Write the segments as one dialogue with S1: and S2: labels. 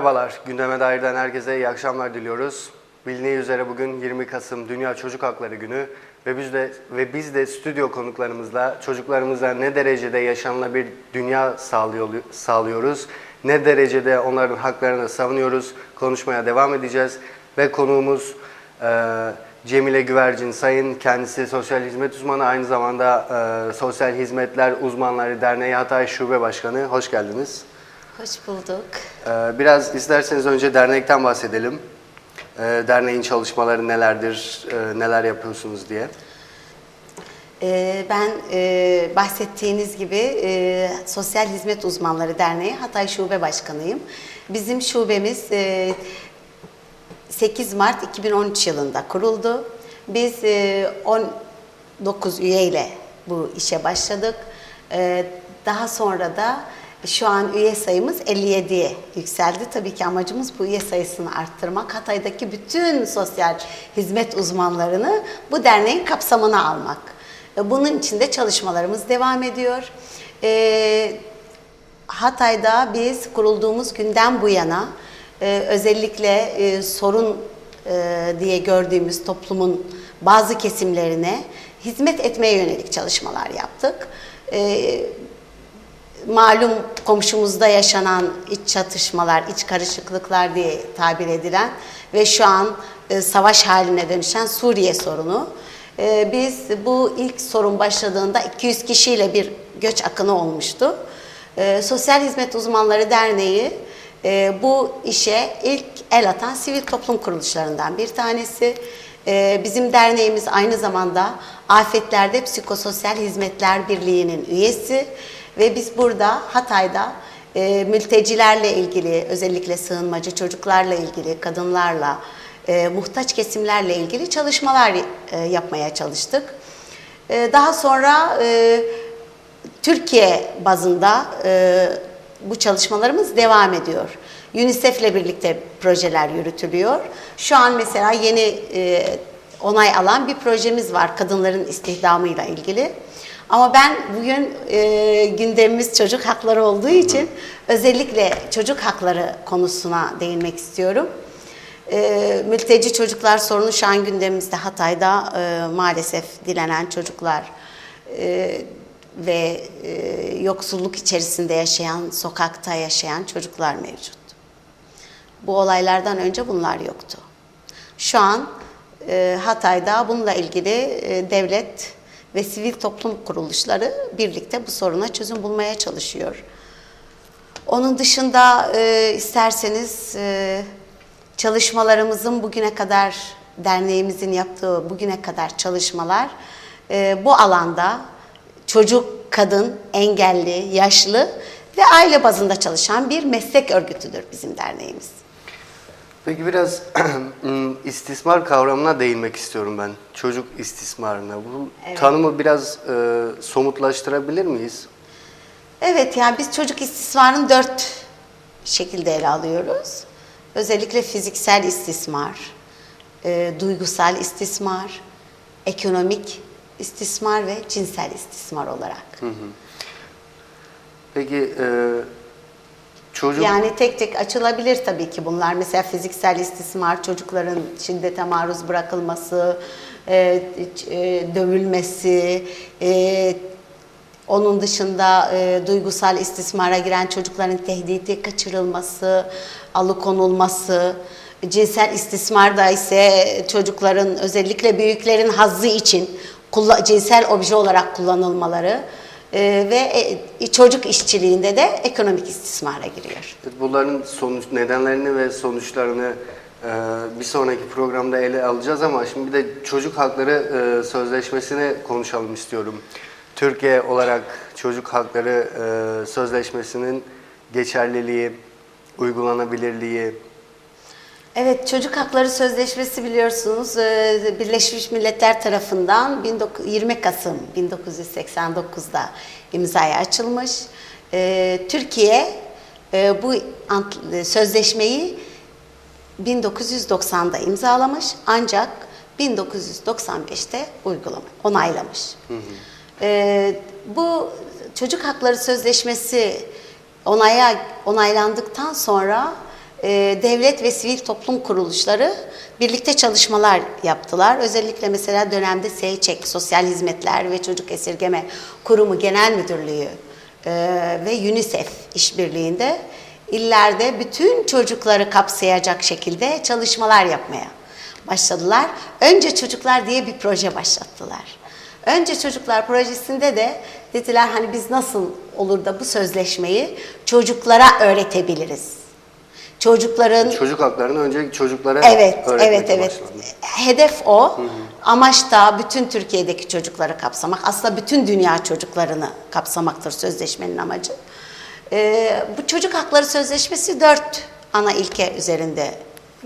S1: Merhabalar, Gündeme Dair'den herkese iyi akşamlar diliyoruz. Bilindiği üzere bugün 20 Kasım Dünya Çocuk Hakları Günü ve biz de ve biz de stüdyo konuklarımızla çocuklarımıza ne derecede yaşanılabilir dünya sağlıyor, sağlıyoruz, ne derecede onların haklarını savunuyoruz konuşmaya devam edeceğiz ve konuğumuz e, Cemile Güvercin Sayın kendisi sosyal hizmet uzmanı aynı zamanda e, Sosyal Hizmetler Uzmanları Derneği Hatay Şube Başkanı. Hoş geldiniz.
S2: Hoş bulduk.
S1: Ee, Biraz isterseniz önce dernekten bahsedelim. Ee, Derneğin çalışmaları nelerdir, e, neler yapıyorsunuz diye.
S2: Ee, ben e, bahsettiğiniz gibi e, Sosyal Hizmet Uzmanları Derneği Hatay Şube Başkanıyım. Bizim şubemiz e, 8 Mart 2013 yılında kuruldu. Biz e, 19 üyeyle bu işe başladık. E, daha sonra da şu an üye sayımız 57'ye yükseldi. Tabii ki amacımız bu üye sayısını arttırmak. Hatay'daki bütün sosyal hizmet uzmanlarını bu derneğin kapsamına almak. Bunun için de çalışmalarımız devam ediyor. E, Hatay'da biz kurulduğumuz günden bu yana e, özellikle e, sorun e, diye gördüğümüz toplumun bazı kesimlerine hizmet etmeye yönelik çalışmalar yaptık. Malum komşumuzda yaşanan iç çatışmalar, iç karışıklıklar diye tabir edilen ve şu an e, savaş haline dönüşen Suriye sorunu. E, biz bu ilk sorun başladığında 200 kişiyle bir göç akını olmuştu. E, Sosyal Hizmet Uzmanları Derneği bu işe ilk el atan sivil toplum kuruluşlarından bir tanesi. Bizim derneğimiz aynı zamanda Afetlerde Psikososyal Hizmetler Birliği'nin üyesi ve biz burada Hatay'da e, mültecilerle ilgili, özellikle sığınmacı çocuklarla ilgili, kadınlarla, e, muhtaç kesimlerle ilgili çalışmalar e, yapmaya çalıştık. E, daha sonra e, Türkiye bazında e, bu çalışmalarımız devam ediyor. UNICEF'le birlikte projeler yürütülüyor. Şu an mesela yeni e, onay alan bir projemiz var kadınların istihdamıyla ilgili. Ama ben bugün e, gündemimiz çocuk hakları olduğu için özellikle çocuk hakları konusuna değinmek istiyorum. E, mülteci çocuklar sorunu şu an gündemimizde Hatay'da e, maalesef dilenen çocuklar e, ve e, yoksulluk içerisinde yaşayan, sokakta yaşayan çocuklar mevcut. Bu olaylardan önce bunlar yoktu. Şu an e, Hatay'da bununla ilgili e, devlet ve sivil toplum kuruluşları birlikte bu soruna çözüm bulmaya çalışıyor. Onun dışında e, isterseniz e, çalışmalarımızın bugüne kadar derneğimizin yaptığı bugüne kadar çalışmalar e, bu alanda çocuk, kadın, engelli, yaşlı ve aile bazında çalışan bir meslek örgütüdür bizim derneğimiz.
S1: Peki biraz istismar kavramına değinmek istiyorum ben. Çocuk istismarına. Bu
S2: Evet.
S1: tanımı biraz e, somutlaştırabilir miyiz?
S2: Evet yani biz çocuk istismarını dört şekilde ele alıyoruz. Özellikle fiziksel istismar, e, duygusal istismar, ekonomik istismar ve cinsel istismar olarak.
S1: Peki e, çocuk
S2: Yani tek tek açılabilir tabii ki bunlar. Mesela fiziksel istismar, çocukların şiddete maruz bırakılması, e, e, dövülmesi, e, onun dışında e, duygusal istismara giren çocukların tehdidi, kaçırılması, alıkonulması, cinsel istismarda ise çocukların özellikle büyüklerin hazzı için cinsel obje olarak kullanılmaları e, ve e, çocuk işçiliğinde de ekonomik istismara giriyor.
S1: bunların sonuç nedenlerini ve sonuçlarını e, bir sonraki programda ele alacağız ama şimdi bir de çocuk hakları e, sözleşmesini konuşalım istiyorum. Türkiye olarak çocuk hakları e, sözleşmesinin geçerliliği, uygulanabilirliği,
S2: Evet, Çocuk Hakları Sözleşmesi biliyorsunuz e, Birleşmiş Milletler tarafından 19 20 Kasım 1989'da imzaya açılmış. E, Türkiye e, bu sözleşmeyi 1990'da imzalamış ancak 1995'te uygulama, onaylamış. E, bu Çocuk Hakları Sözleşmesi onaya onaylandıktan sonra devlet ve sivil toplum kuruluşları birlikte çalışmalar yaptılar. Özellikle mesela dönemde SEÇEK, Sosyal Hizmetler ve Çocuk Esirgeme Kurumu Genel Müdürlüğü e, ve UNICEF işbirliğinde illerde bütün çocukları kapsayacak şekilde çalışmalar yapmaya başladılar. Önce Çocuklar diye bir proje başlattılar. Önce Çocuklar projesinde de dediler hani biz nasıl olur da bu sözleşmeyi çocuklara öğretebiliriz. Çocukların
S1: Çocuk haklarını önce çocuklara
S2: Evet, evet, evet.
S1: başlandı.
S2: Hedef o. Amaç da bütün Türkiye'deki çocukları kapsamak. Aslında bütün dünya çocuklarını kapsamaktır sözleşmenin amacı. Ee, bu çocuk hakları sözleşmesi dört ana ilke üzerinde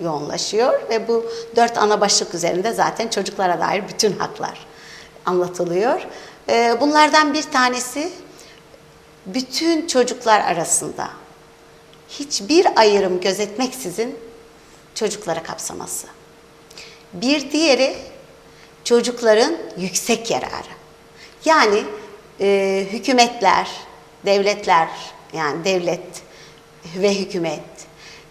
S2: yoğunlaşıyor ve bu dört ana başlık üzerinde zaten çocuklara dair bütün haklar anlatılıyor. Ee, bunlardan bir tanesi bütün çocuklar arasında hiçbir ayrım gözetmeksizin çocuklara kapsaması. Bir diğeri çocukların yüksek yararı. Yani e, hükümetler, devletler yani devlet ve hükümet,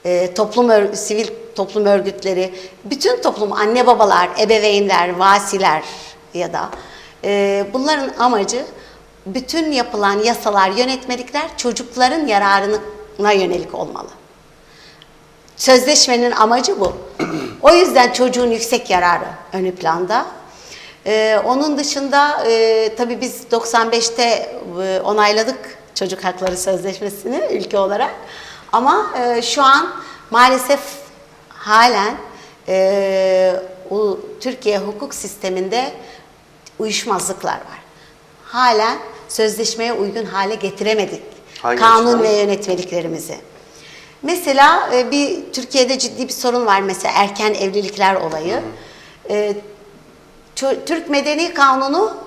S2: e, toplum sivil toplum örgütleri, bütün toplum anne babalar, ebeveynler, vasiler ya da e, bunların amacı bütün yapılan yasalar, yönetmelikler çocukların yararına yönelik olmalı. Sözleşmenin amacı bu. O yüzden çocuğun yüksek yararı önü planda. Ee, onun dışında e, tabii biz 95'te e, onayladık Çocuk Hakları Sözleşmesi'ni ülke olarak. Ama e, şu an maalesef halen e, o Türkiye hukuk sisteminde uyuşmazlıklar var. Halen sözleşmeye uygun hale getiremedik.
S1: Hangi
S2: Kanun
S1: açıdan?
S2: ve yönetmeliklerimizi. Mesela e, bir Türkiye'de ciddi bir sorun var mesela erken evlilikler olayı. E, Türk Medeni Kanunu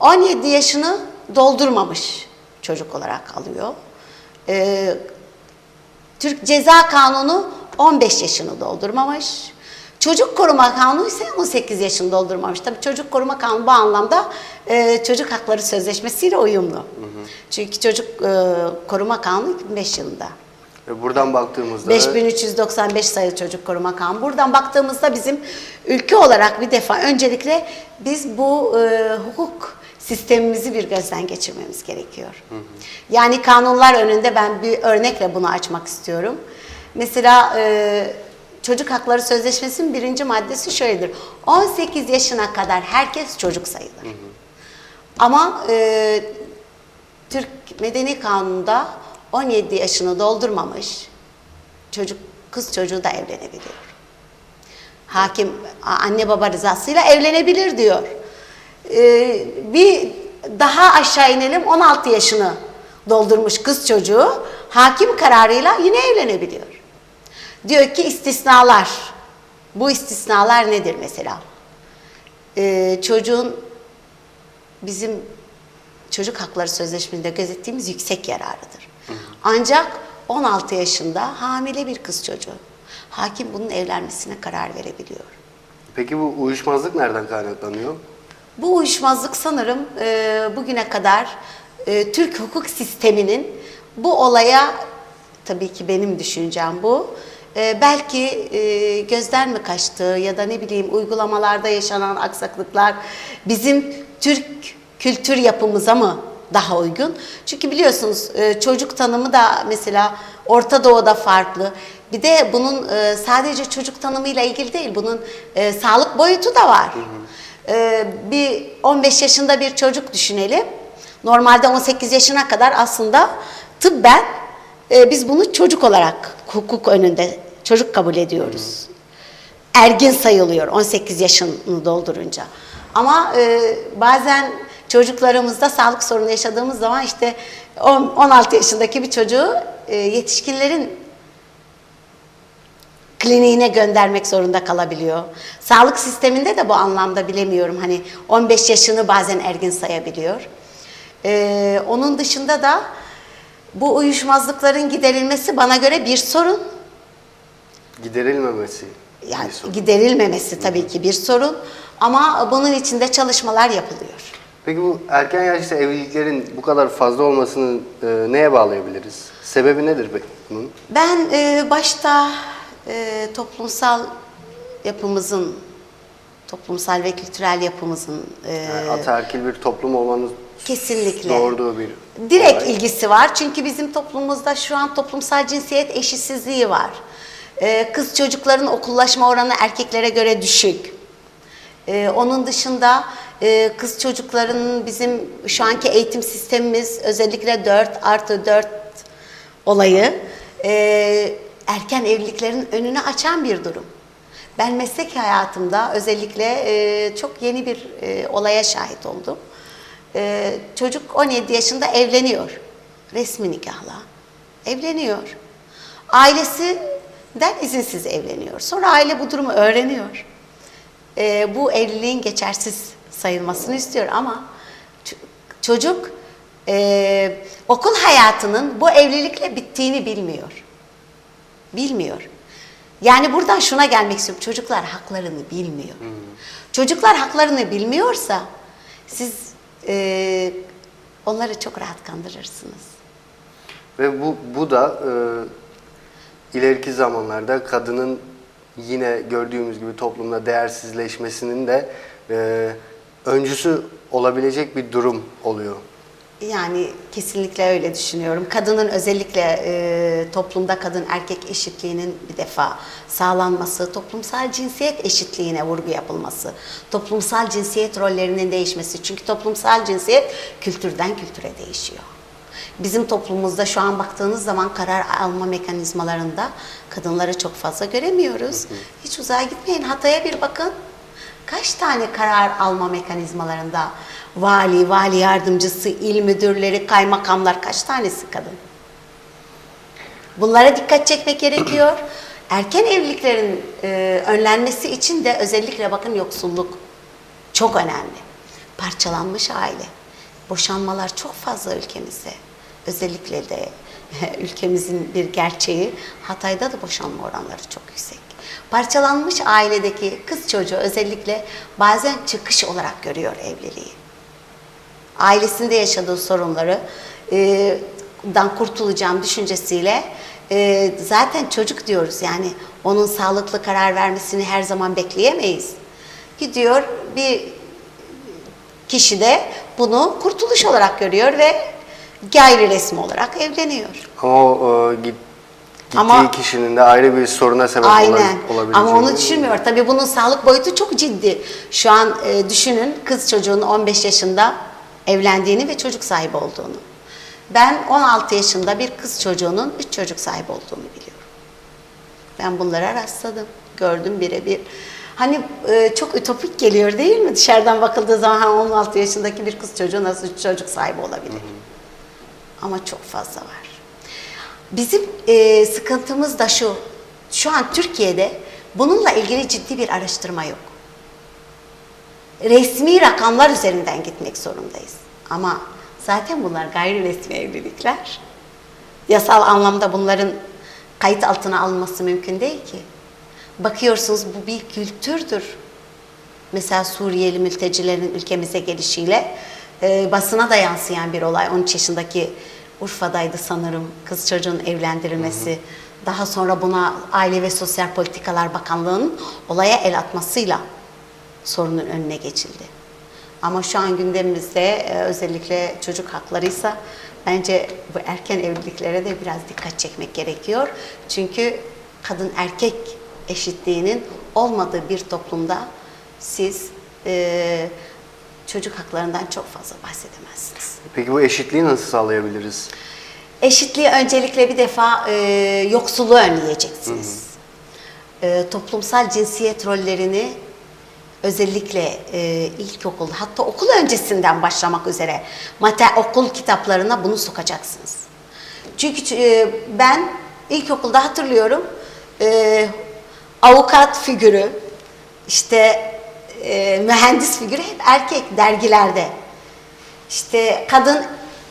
S2: 17 yaşını doldurmamış çocuk olarak alıyor. E, Türk Ceza Kanunu 15 yaşını doldurmamış. Çocuk Koruma Kanunu ise 18 yaşını doldurmamış. Tabii Çocuk Koruma Kanunu bu anlamda e, Çocuk Hakları Sözleşmesi uyumlu. Çünkü Çocuk e, Koruma Kanunu 2005 yılında.
S1: Ve buradan baktığımızda
S2: 5395 sayılı çocuk koruma kanunu. Buradan baktığımızda bizim ülke olarak bir defa öncelikle biz bu e, hukuk sistemimizi bir gözden geçirmemiz gerekiyor. Yani kanunlar önünde ben bir örnekle bunu açmak istiyorum. Mesela e, Çocuk Hakları Sözleşmesi'nin birinci maddesi şöyledir. 18 yaşına kadar herkes çocuk sayılır. Ama e, Türk Medeni Kanunu'nda 17 yaşını doldurmamış çocuk kız çocuğu da evlenebiliyor. Hakim anne baba rızasıyla evlenebilir diyor. Ee, bir daha aşağı inelim 16 yaşını doldurmuş kız çocuğu hakim kararıyla yine evlenebiliyor. Diyor ki istisnalar. Bu istisnalar nedir mesela? Ee, çocuğun bizim çocuk hakları sözleşmesinde gözettiğimiz yüksek yararıdır. Ancak 16 yaşında hamile bir kız çocuğu. Hakim bunun evlenmesine karar verebiliyor.
S1: peki bu uyuşmazlık nereden kaynaklanıyor?
S2: Bu uyuşmazlık sanırım e, bugüne kadar e, Türk hukuk sisteminin bu olaya tabii ki benim düşüncem bu. E, belki e, gözden mi kaçtığı ya da ne bileyim uygulamalarda yaşanan aksaklıklar bizim Türk kültür yapımıza mı daha uygun? Çünkü biliyorsunuz e, çocuk tanımı da mesela Orta Doğu'da farklı. Bir de bunun e, sadece çocuk tanımıyla ilgili değil, bunun e, sağlık boyutu da var. Ee, bir 15 yaşında bir çocuk düşünelim. Normalde 18 yaşına kadar aslında tıbben e, biz bunu çocuk olarak hukuk önünde çocuk kabul ediyoruz. Ergin sayılıyor 18 yaşını doldurunca. Ama e, bazen çocuklarımızda sağlık sorunu yaşadığımız zaman işte on- 16 yaşındaki bir çocuğu e, yetişkinlerin kliniğine göndermek zorunda kalabiliyor. Sağlık sisteminde de bu anlamda bilemiyorum. Hani 15 yaşını bazen ergin sayabiliyor. Ee, onun dışında da bu uyuşmazlıkların giderilmesi bana göre bir sorun.
S1: Giderilmemesi.
S2: Yani giderilmemesi tabii ki bir sorun. Ama bunun için de çalışmalar yapılıyor.
S1: Peki bu erken yaşta evliliklerin bu kadar fazla olmasını e, neye bağlayabiliriz? Sebebi nedir bunun?
S2: Ben e, başta e, toplumsal yapımızın, toplumsal ve kültürel yapımızın e,
S1: Yani ataerkil bir toplum olmanın
S2: kesinlikle
S1: doğurduğu bir
S2: direkt
S1: olay.
S2: ilgisi var. Çünkü bizim toplumumuzda şu an toplumsal cinsiyet eşitsizliği var. E, kız çocukların okullaşma oranı erkeklere göre düşük. E, onun dışında e, kız çocukların bizim şu anki eğitim sistemimiz özellikle 4 artı 4 olayı e, erken evliliklerin önünü açan bir durum. Ben meslek hayatımda özellikle e, çok yeni bir olaya şahit oldum. Çocuk 17 yaşında evleniyor. Resmi nikahla. Evleniyor. Ailesinden izinsiz evleniyor. Sonra aile bu durumu öğreniyor. E, bu evliliğin geçersiz sayılmasını istiyor ama çocuk e, okul hayatının bu evlilikle bittiğini bilmiyor. Bilmiyor. Yani buradan şuna gelmek istiyorum. Çocuklar haklarını bilmiyor. Çocuklar haklarını bilmiyorsa siz e, onları çok rahat kandırırsınız.
S1: Ve bu, bu da e, ileriki zamanlarda kadının yine gördüğümüz gibi toplumda değersizleşmesinin de e, öncüsü olabilecek bir durum oluyor.
S2: Yani kesinlikle öyle düşünüyorum. Kadının özellikle e, toplumda kadın erkek eşitliğinin bir defa sağlanması, toplumsal cinsiyet eşitliğine vurgu yapılması, toplumsal cinsiyet rollerinin değişmesi. Çünkü toplumsal cinsiyet kültürden kültüre değişiyor. Bizim toplumumuzda şu an baktığınız zaman karar alma mekanizmalarında kadınları çok fazla göremiyoruz. Hiç uzağa gitmeyin. Hatay'a bir bakın. Kaç tane karar alma mekanizmalarında vali, vali yardımcısı, il müdürleri, kaymakamlar kaç tanesi kadın? Bunlara dikkat çekmek gerekiyor. Erken evliliklerin e, önlenmesi için de özellikle bakın yoksulluk çok önemli. Parçalanmış aile. Boşanmalar çok fazla ülkemizde. Özellikle de ülkemizin bir gerçeği Hatay'da da boşanma oranları çok yüksek. Parçalanmış ailedeki kız çocuğu özellikle bazen çıkış olarak görüyor evliliği ailesinde yaşadığı sorunları e, dan kurtulacağım düşüncesiyle e, zaten çocuk diyoruz yani onun sağlıklı karar vermesini her zaman bekleyemeyiz. Gidiyor bir kişi de bunu kurtuluş olarak görüyor ve gayri resmi olarak evleniyor.
S1: Ama o e, git, gittiği
S2: Ama-
S1: kişinin de ayrı bir soruna sebep
S2: Aynen.
S1: olabileceğini.
S2: Ama onu düşünmüyor. Tabii bunun sağlık boyutu çok ciddi. Şu an e, düşünün kız çocuğun 15 yaşında evlendiğini ve çocuk sahibi olduğunu. Ben 16 yaşında bir kız çocuğunun 3 çocuk sahibi olduğunu biliyorum. Ben bunlara rastladım. Gördüm birebir. Hani e, çok ütopik geliyor değil mi? Dışarıdan bakıldığı zaman ha, 16 yaşındaki bir kız çocuğu nasıl üç çocuk sahibi olabilir? Ama çok fazla var. Bizim e, sıkıntımız da şu. Şu an Türkiye'de bununla ilgili ciddi bir araştırma yok. Resmi rakamlar üzerinden gitmek zorundayız. Ama zaten bunlar gayri resmi evlilikler. Yasal anlamda bunların kayıt altına alınması mümkün değil ki. Bakıyorsunuz bu bir kültürdür. Mesela Suriyeli mültecilerin ülkemize gelişiyle e, basına da yansıyan bir olay. 13 yaşındaki Urfa'daydı sanırım kız çocuğun evlendirilmesi. Daha sonra buna Aile ve Sosyal Politikalar Bakanlığı'nın olaya el atmasıyla sorunun önüne geçildi. Ama şu an gündemimizde e, özellikle çocuk haklarıysa bence bu erken evliliklere de biraz dikkat çekmek gerekiyor. Çünkü kadın erkek eşitliğinin olmadığı bir toplumda siz e, çocuk haklarından çok fazla bahsedemezsiniz.
S1: Peki bu eşitliği nasıl sağlayabiliriz?
S2: Eşitliği öncelikle bir defa e, yoksulluğu önleyeceksiniz. E, toplumsal cinsiyet rollerini özellikle e, ilkokul hatta okul öncesinden başlamak üzere mater okul kitaplarına bunu sokacaksınız. Çünkü e, ben ilkokulda hatırlıyorum e, avukat figürü işte e, mühendis figürü hep erkek dergilerde. İşte kadın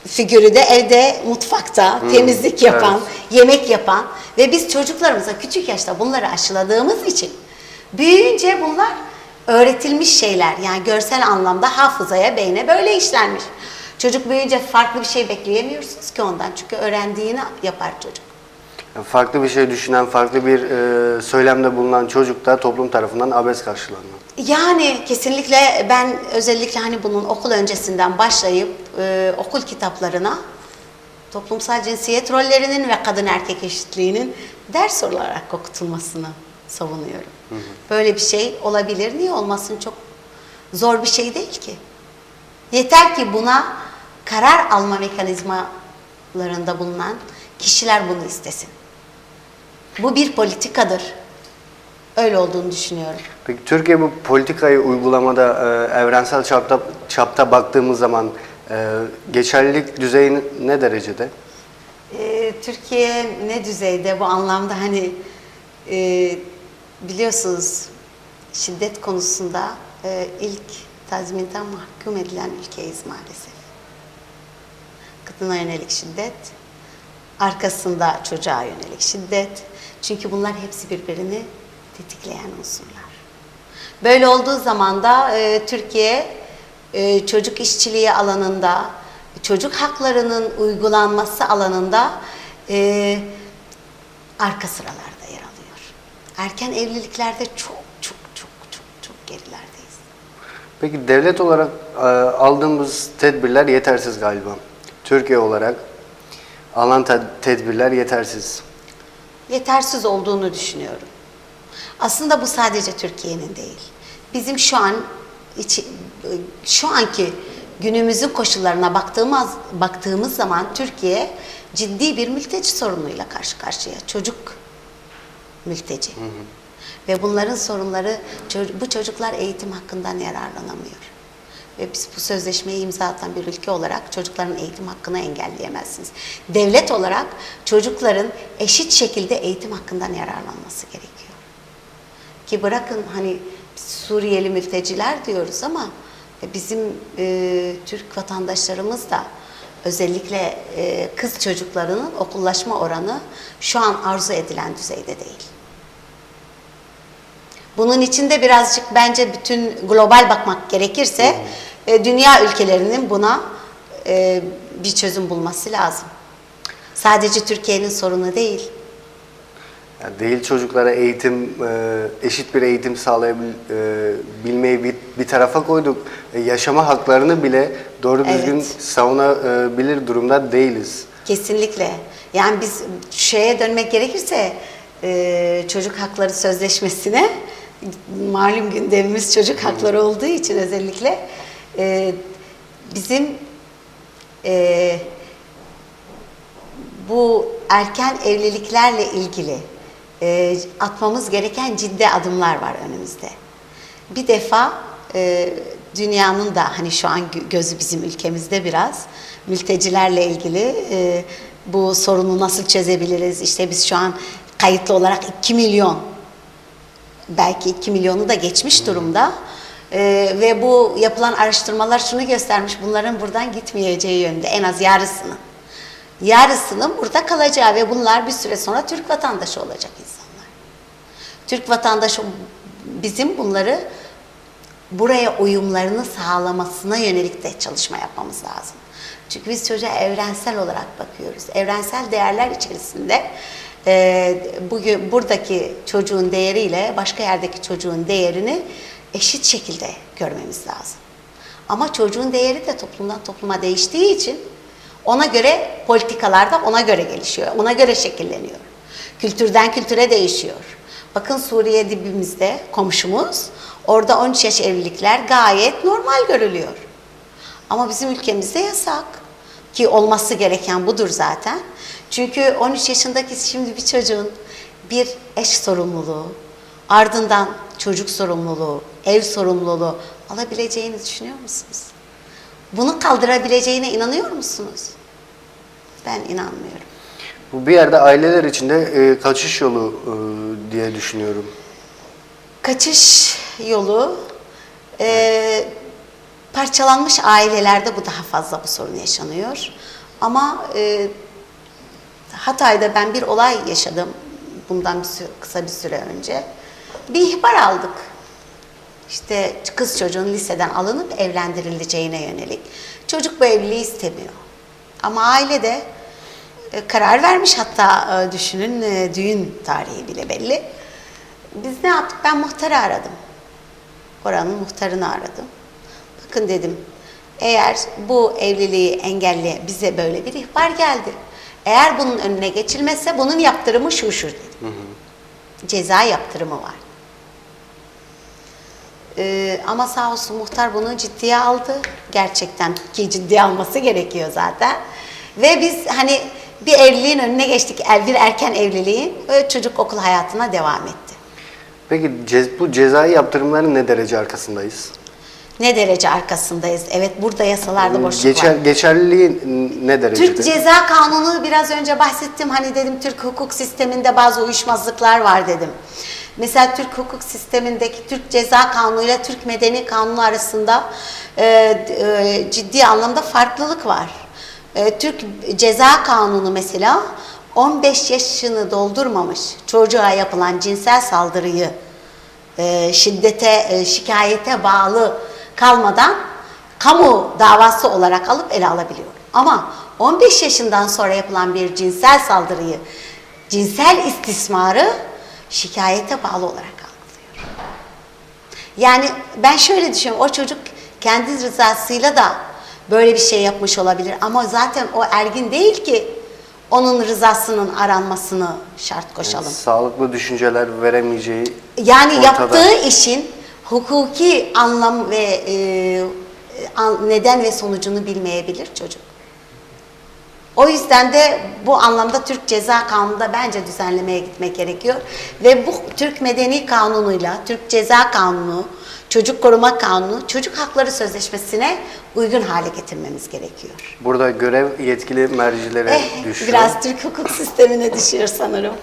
S2: figürü de evde mutfakta temizlik yapan,
S1: evet.
S2: yemek yapan ve biz çocuklarımıza küçük yaşta bunları aşıladığımız için büyüyünce bunlar öğretilmiş şeyler yani görsel anlamda hafızaya, beyne böyle işlenmiş. Çocuk büyüyünce farklı bir şey bekleyemiyorsunuz ki ondan. Çünkü öğrendiğini yapar çocuk.
S1: Farklı bir şey düşünen, farklı bir e, söylemde bulunan çocuk da toplum tarafından abes karşılanıyor.
S2: Yani kesinlikle ben özellikle hani bunun okul öncesinden başlayıp e, okul kitaplarına toplumsal cinsiyet rollerinin ve kadın erkek eşitliğinin ders olarak okutulmasını savunuyorum. Böyle bir şey olabilir. Niye olmasın? Çok zor bir şey değil ki. Yeter ki buna karar alma mekanizmalarında bulunan kişiler bunu istesin. Bu bir politikadır. Öyle olduğunu düşünüyorum.
S1: Peki Türkiye bu politikayı uygulamada e, evrensel çapta, çapta baktığımız zaman e, geçerlilik düzeyi ne derecede?
S2: Ee, Türkiye ne düzeyde bu anlamda hani e, biliyorsunuz şiddet konusunda e, ilk tazminten mahkum edilen ülkeyiz maalesef. Kadına yönelik şiddet, arkasında çocuğa yönelik şiddet. Çünkü bunlar hepsi birbirini tetikleyen unsurlar. Böyle olduğu zaman da e, Türkiye e, çocuk işçiliği alanında, çocuk haklarının uygulanması alanında e, arka sıralarda yer alıyor. Erken evliliklerde çok çok çok çok çok gerilerdeyiz.
S1: Peki devlet olarak e, aldığımız tedbirler yetersiz galiba. Türkiye olarak alan te- tedbirler yetersiz.
S2: yetersiz olduğunu düşünüyorum. Aslında bu sadece Türkiye'nin değil. Bizim şu an içi- şu anki günümüzün koşullarına baktığımız baktığımız zaman Türkiye ciddi bir mülteci sorunuyla karşı karşıya. Çocuk mülteci. Ve bunların sorunları bu çocuklar eğitim hakkından yararlanamıyor. Ve biz bu sözleşmeyi imza atan bir ülke olarak çocukların eğitim hakkını engelleyemezsiniz. Devlet olarak çocukların eşit şekilde eğitim hakkından yararlanması gerekiyor. Ki bırakın hani Suriyeli mülteciler diyoruz ama bizim e, Türk vatandaşlarımız da özellikle e, kız çocuklarının okullaşma oranı şu an arzu edilen düzeyde değil. Bunun için de birazcık bence bütün global bakmak gerekirse e, dünya ülkelerinin buna e, bir çözüm bulması lazım. Sadece Türkiye'nin sorunu değil.
S1: Yani değil çocuklara eğitim, e, eşit bir eğitim sağlayabilmeyi bir, bir tarafa koyduk. E, yaşama haklarını bile doğru düzgün
S2: Evet.
S1: savunabilir durumda değiliz.
S2: Kesinlikle. Yani biz şeye dönmek gerekirse e, çocuk hakları sözleşmesine malum gündemimiz çocuk hakları olduğu için özellikle e, bizim e, bu erken evliliklerle ilgili e, atmamız gereken ciddi adımlar var önümüzde. Bir defa e, dünyanın da hani şu an gö- gözü bizim ülkemizde biraz mültecilerle ilgili e, bu sorunu nasıl çözebiliriz? İşte biz şu an kayıtlı olarak 2 milyon belki 2 milyonu da geçmiş durumda. Ee, ve bu yapılan araştırmalar şunu göstermiş, bunların buradan gitmeyeceği yönde en az yarısının. Yarısının burada kalacağı ve bunlar bir süre sonra Türk vatandaşı olacak insanlar. Türk vatandaşı bizim bunları buraya uyumlarını sağlamasına yönelik de çalışma yapmamız lazım. Çünkü biz çocuğa evrensel olarak bakıyoruz. Evrensel değerler içerisinde e, bugün buradaki çocuğun değeriyle başka yerdeki çocuğun değerini eşit şekilde görmemiz lazım. Ama çocuğun değeri de toplumdan topluma değiştiği için ona göre politikalar da ona göre gelişiyor, ona göre şekilleniyor. Kültürden kültüre değişiyor. Bakın Suriye dibimizde komşumuz, orada 13 yaş evlilikler gayet normal görülüyor. Ama bizim ülkemizde yasak. Ki olması gereken budur zaten. Çünkü 13 yaşındaki şimdi bir çocuğun bir eş sorumluluğu, ardından çocuk sorumluluğu, ev sorumluluğu alabileceğini düşünüyor musunuz? Bunu kaldırabileceğine inanıyor musunuz? Ben inanmıyorum.
S1: Bu bir yerde aileler için de e, kaçış yolu e, diye düşünüyorum.
S2: Kaçış yolu e, parçalanmış ailelerde bu daha fazla bu sorun yaşanıyor. Ama e, Hatay'da ben bir olay yaşadım bundan bir sü- kısa bir süre önce. Bir ihbar aldık. İşte kız çocuğun liseden alınıp evlendirileceğine yönelik. Çocuk bu evliliği istemiyor. Ama aile de e, karar vermiş hatta e, düşünün e, düğün tarihi bile belli. Biz ne yaptık? Ben muhtarı aradım. Oranın muhtarını aradım. Bakın dedim, eğer bu evliliği engelle bize böyle bir ihbar geldi. Eğer bunun önüne geçilmezse bunun yaptırımı şu şu dedim. Ceza yaptırımı var. Ee, ama sağ olsun muhtar bunu ciddiye aldı. Gerçekten ki ciddiye alması gerekiyor zaten. Ve biz hani bir evliliğin önüne geçtik. Bir erken evliliğin ve çocuk okul hayatına devam etti.
S1: Peki ce- bu cezai yaptırımların ne derece arkasındayız?
S2: Ne derece arkasındayız? Evet burada yasalarda boşluk
S1: Geçer,
S2: var.
S1: geçerliliği ne derecede?
S2: Türk Ceza Kanunu biraz önce bahsettim. Hani dedim Türk hukuk sisteminde bazı uyuşmazlıklar var dedim. Mesela Türk hukuk sistemindeki Türk Ceza Kanunu ile Türk Medeni Kanunu arasında e, e, ciddi anlamda farklılık var. E, Türk Ceza Kanunu mesela 15 yaşını doldurmamış çocuğa yapılan cinsel saldırıyı e, şiddete, e, şikayete bağlı kalmadan kamu davası olarak alıp ele alabiliyor. Ama 15 yaşından sonra yapılan bir cinsel saldırıyı, cinsel istismarı şikayete bağlı olarak algılıyor. Yani ben şöyle düşünüyorum, o çocuk kendi rızasıyla da böyle bir şey yapmış olabilir ama zaten o ergin değil ki onun rızasının aranmasını şart koşalım.
S1: Sağlıklı düşünceler veremeyeceği
S2: Yani
S1: ortada.
S2: yaptığı işin hukuki anlam ve e, an- neden ve sonucunu bilmeyebilir çocuk. O yüzden de bu anlamda Türk Ceza Kanunu'nda bence düzenlemeye gitmek gerekiyor. Ve bu Türk Medeni Kanunu'yla Türk Ceza Kanunu, Çocuk Koruma Kanunu, Çocuk Hakları Sözleşmesi'ne uygun hale getirmemiz gerekiyor.
S1: Burada görev yetkili mercilere
S2: Eh,
S1: düşüyor.
S2: biraz Türk hukuk sistemine düşüyor sanırım.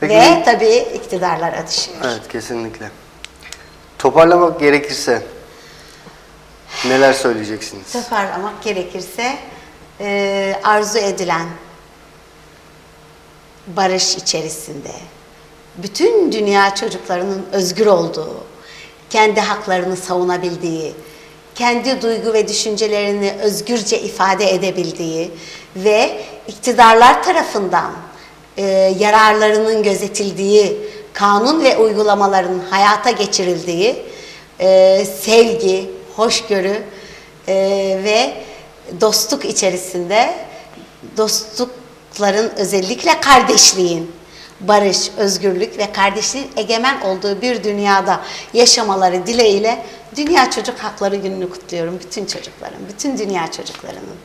S1: Peki,
S2: Ve tabii iktidarlara düşüyor.
S1: Evet kesinlikle. Toparlamak gerekirse neler söyleyeceksiniz?
S2: toparlamak gerekirse e, arzu edilen barış içerisinde bütün dünya çocuklarının özgür olduğu, kendi haklarını savunabildiği, kendi duygu ve düşüncelerini özgürce ifade edebildiği ve iktidarlar tarafından e, yararlarının gözetildiği, kanun ve uygulamaların hayata geçirildiği e, sevgi, hoşgörü e, ve dostluk içerisinde dostlukların özellikle kardeşliğin, barış, özgürlük ve kardeşliğin egemen olduğu bir dünyada yaşamaları dileğiyle Dünya Çocuk Hakları Günü'nü kutluyorum bütün çocukların, bütün dünya çocuklarının.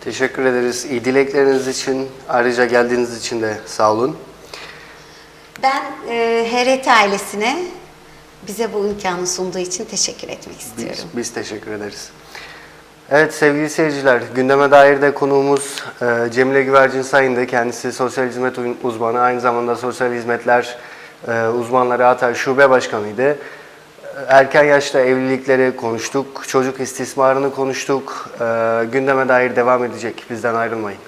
S1: Teşekkür ederiz. İyi dilekleriniz için, ayrıca geldiğiniz için de sağ olun.
S2: Ben e, HRT ailesine bize bu imkanı sunduğu için teşekkür etmek
S1: Biz,
S2: istiyorum.
S1: biz teşekkür ederiz. Evet sevgili seyirciler, gündeme dair de konuğumuz e, Cemile Güvercin Sayın'dı. Kendisi sosyal hizmet uzmanı, aynı zamanda sosyal hizmetler e, uzmanları Hatay Şube Başkanı'ydı. E, Erken yaşta evlilikleri konuştuk, çocuk istismarını konuştuk. Gündeme dair devam edecek, bizden ayrılmayın.